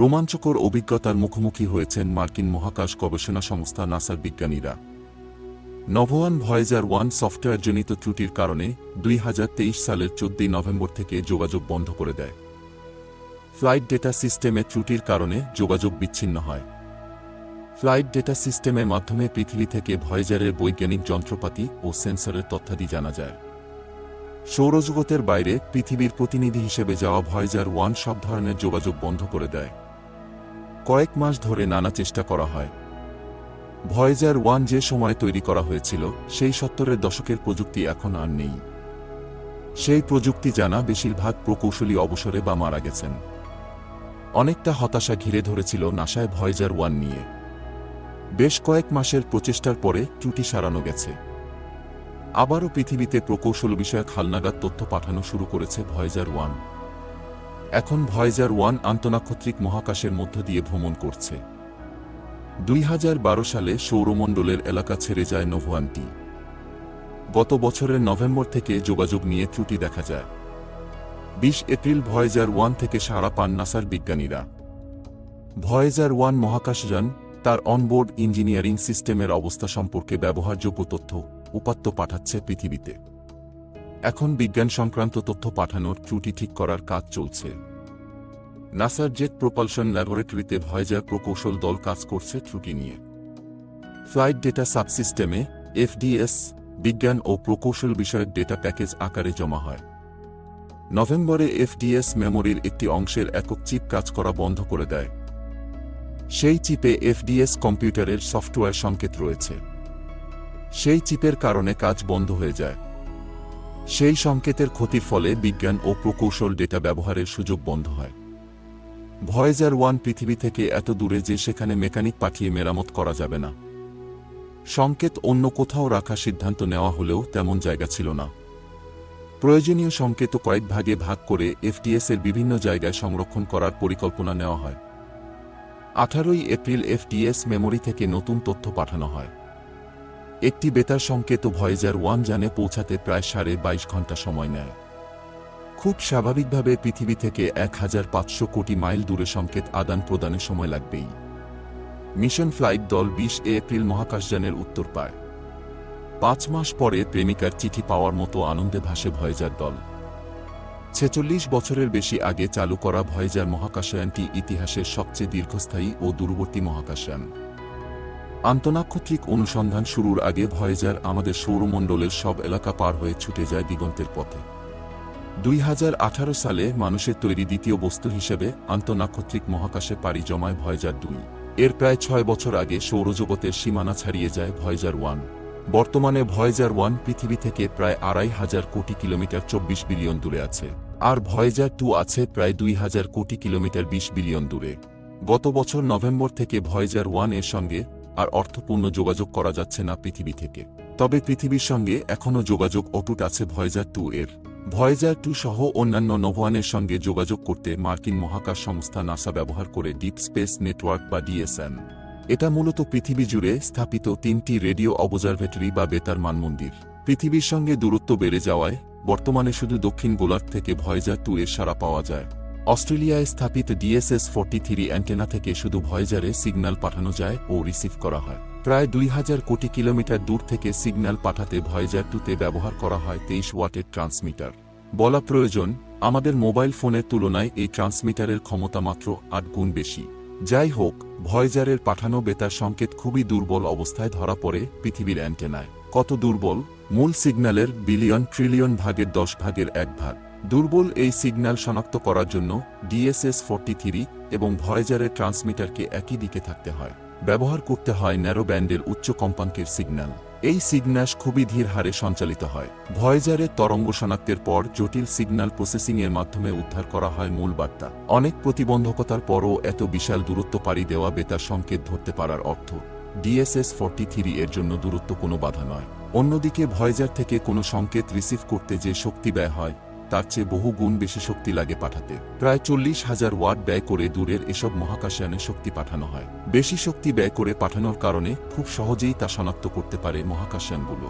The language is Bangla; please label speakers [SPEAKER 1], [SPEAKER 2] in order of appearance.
[SPEAKER 1] রোমাঞ্চকর অভিজ্ঞতার মুখোমুখি হয়েছেন মার্কিন মহাকাশ গবেষণা সংস্থা নাসার বিজ্ঞানীরা। নভোয়ান ভয়েজার ওয়ান সফটওয়্যারজনিত ত্রুটির কারণে দুই হাজার তেইশ সালের চোদ্দই নভেম্বর থেকে যোগাযোগ বন্ধ করে দেয়। ফ্লাইট ডেটা সিস্টেমে ত্রুটির কারণে যোগাযোগ বিচ্ছিন্ন হয়। ফ্লাইট ডেটা সিস্টেমের মাধ্যমে পৃথিবী থেকে ভয়েজারের বৈজ্ঞানিক যন্ত্রপাতি ও সেন্সরের তথ্যাদি জানা যায়। সৌরজগতের বাইরে পৃথিবীর প্রতিনিধি হিসেবে যাওয়া ভয়েজার ওয়ান সব ধরনের যোগাযোগ বন্ধ করে দেয়। কয়েক মাস ধরে নানা চেষ্টা করা হয়। ভয়েজার ওয়ান যে সময় তৈরি করা হয়েছিল, সেই সত্তরের দশকের প্রযুক্তি এখন আর নেই। সেই প্রযুক্তি জানা বেশিরভাগ প্রকৌশলী অবসরে বা মারা গেছেন। অনেকটা হতাশা ঘিরে ধরেছিল নাসায় ভয়েজার ওয়ান নিয়ে। বেশ কয়েক মাসের প্রচেষ্টার পরে ত্রুটি সারানো গেছে। আবারও পৃথিবীতে প্রকৌশল বিষয়ক হালনাগাদ তথ্য পাঠানো শুরু করেছে ভয়েজার ওয়ান। এখন ভয়েজার ওয়ান আন্তনাক্ষত্রিক মহাকাশের মধ্য দিয়ে ভ্রমণ করছে। দুই হাজার বারো সালে সৌরমণ্ডলের এলাকা ছেড়ে যায় নোভোয়ানটি গত বছরের নভেম্বর থেকে যোগাযোগ নিয়ে ত্রুটি দেখা যায়। বিশ এপ্রিল ভয়েজার ওয়ান থেকে সাড়া পান নাসার বিজ্ঞানীরা। ভয়েজার ওয়ান মহাকাশযান তার অনবোর্ড ইঞ্জিনিয়ারিং সিস্টেমের অবস্থা সম্পর্কে ব্যবহারযোগ্য তথ্য উপাত্ত পাঠাচ্ছে পৃথিবীতে। এখন বিজ্ঞান সংক্রান্ত তথ্য পাঠানোর ত্রুটি ঠিক করার কাজ চলছে। নাসার জেট প্রপালশন ল্যাবরেটরিতে ভয়েজার প্রকৌশল দল কাজ করছে ত্রুটি নিয়ে। ফ্লাইট ডেটা সাবসিস্টেমে এফডিএস, বিজ্ঞান ও প্রকৌশল বিষয়ক ডেটা প্যাকেজ আকারে জমা হয়। নভেম্বরে এফডিএস মেমোরির একটি অংশের একক চিপ কাজ করা বন্ধ করে দেয়। সেই চিপে এফডিএস কম্পিউটারের সফটওয়্যার সংকেত রয়েছে। সেই চিপের কারণে কাজ বন্ধ হয়ে যায়। সেই সংকেতের ক্ষতির ফলে বিজ্ঞান ও প্রকৌশল ডেটা ব্যবহারের সুযোগ বন্ধ হয়। ভয়েজার ওয়ান পৃথিবী থেকে এত দূরে যে সেখানে মেকানিক পাঠিয়ে মেরামত করা যাবে না। সংকেত অন্য কোথাও রাখার সিদ্ধান্ত নেওয়া হলেও তেমন জায়গা ছিল না। প্রয়োজনীয় সংকেত কয়েক ভাগে ভাগ করে এফটিএস এর বিভিন্ন জায়গায় সংরক্ষণ করার পরিকল্পনা নেওয়া হয়। আঠারোই এপ্রিল এফটিএস মেমোরি থেকে নতুন তথ্য পাঠানো হয়। একটি বেতার সংকেত ভয়েজার ওয়ান জানে পৌঁছাতে প্রায় সাড়ে বাইশ ঘণ্টা সময় নেয়। খুব স্বাভাবিকভাবে পৃথিবী থেকে এক হাজার পাঁচশো কোটি মাইল দূরে সংকেত আদান প্রদানে সময় লাগবেই। মিশন ফ্লাইট দল বিশ এপ্রিল মহাকাশযানের উত্তর পায়। পাঁচ মাস পরে প্রেমিকার চিঠি পাওয়ার মতো আনন্দে ভাসে ভয়েজার দল। ছেচল্লিশ বছরের বেশি আগে চালু করা ভয়েজার মহাকাশয়ানটি ইতিহাসের সবচেয়ে দীর্ঘস্থায়ী ও দূরবর্তী মহাকাশয়ান। আন্তনাক্ষত্রিক অনুসন্ধান শুরুর আগে ভয়েজার আমাদের সৌরমণ্ডলের সব এলাকা পার হয়ে ছুটে যায় দিগন্তের পথে। দুই হাজার আঠারো সালে মানুষের তৈরি দ্বিতীয় বস্তু হিসেবে আন্তনাক্ষত্রিক মহাকাশে পাড়ি জমায় ভয়েজার দুই। এর প্রায় ছয় বছর আগে সৌরজগতের সীমানা ছাড়িয়ে যায় ভয়েজার ওয়ান। বর্তমানে ভয়েজার ওয়ান পৃথিবী থেকে প্রায় আড়াই হাজার কোটি কিলোমিটার চব্বিশ বিলিয়ন দূরে আছে, আর ভয়েজার টু আছে প্রায় দুই হাজার কোটি কিলোমিটার বিশ বিলিয়ন দূরে। গত বছর নভেম্বর থেকে ভয়েজার ওয়ানের সঙ্গে আর অর্থপূর্ণ যোগাযোগ করা যাচ্ছে না পৃথিবী থেকে। তবে পৃথিবীর সঙ্গে এখনও যোগাযোগ অটুট আছে ভয়েজার টু এর। ভয়েজার টু সহ অন্যান্য নভোয়ানের সঙ্গে যোগাযোগ করতে মার্কিন মহাকাশ সংস্থা নাসা ব্যবহার করে ডিপ স্পেস নেটওয়ার্ক বা ডিএসএন। এটা মূলত পৃথিবী জুড়ে স্থাপিত তিনটি রেডিও অবজারভেটরি বা বেতার মানমন্দির। পৃথিবীর সঙ্গে দূরত্ব বেড়ে যাওয়ায় বর্তমানে শুধু দক্ষিণ গোলার্ধ থেকে ভয়েজার টু এর সারা পাওয়া যায়। অস্ট্রেলিয়ায় স্থাপিত ডিএসএস ফোরটি থ্রি অ্যান্টেনা থেকে শুধু ভয়েজারে সিগন্যাল পাঠানো যায় ও রিসিভ করা হয়। প্রায় দুই হাজার কোটি কিলোমিটার দূর থেকে সিগন্যাল পাঠাতে ভয়েজার টুতে ব্যবহার করা হয় তেইশ ওয়াটের ট্রান্সমিটার। বলা প্রয়োজন, আমাদের মোবাইল ফোনের তুলনায় এই ট্রান্সমিটারের ক্ষমতা মাত্র আট গুণ বেশি। যাই হোক, ভয়েজারের পাঠানো বেতার সংকেত খুবই দুর্বল অবস্থায় ধরা পড়ে পৃথিবীর অ্যান্টেনায়। কত দুর্বল? মূল সিগন্যালের বিলিয়ন ট্রিলিয়ন ভাগের দশ ভাগের এক ভাগ। দুর্বল এই সিগন্যাল শনাক্ত করার জন্য ডিএসএস ফোরটি থ্রি এবং ভয়েজারের ট্রান্সমিটারকে একই দিকে থাকতে হয়। ব্যবহার করতে হয় ন্যারো ব্যান্ডের উচ্চ কম্পাঙ্কের সিগন্যাল। এই সিগন্যাস খুবই ধীর হারে সঞ্চালিত হয়। ভয়েজারের তরঙ্গ শনাক্তের পর জটিল সিগন্যাল প্রসেসিংয়ের মাধ্যমে উদ্ধার করা হয় মূল বার্তা। অনেক প্রতিবন্ধকতার পরও এত বিশাল দূরত্ব পাড়ি দেওয়া বেতার সংকেত ধরতে পারার অর্থ। ডিএসএস ফর্টি থ্রি এর জন্য দূরত্ব কোনো বাধা নয়। অন্যদিকে ভয়েজার থেকে কোনো সংকেত রিসিভ করতে যে শক্তি ব্যয় হয়, তার চেয়ে বহু গুণ বেশি শক্তি লাগে পাঠাতে। প্রায় চল্লিশ হাজার ওয়াট ব্যয় করে দূরের এসব মহাকাশয়ানে শক্তি পাঠানো হয়। বেশি শক্তি ব্যয় করে পাঠানোর কারণে খুব সহজেই তা শনাক্ত করতে পারে মহাকাশয়ানগুলো।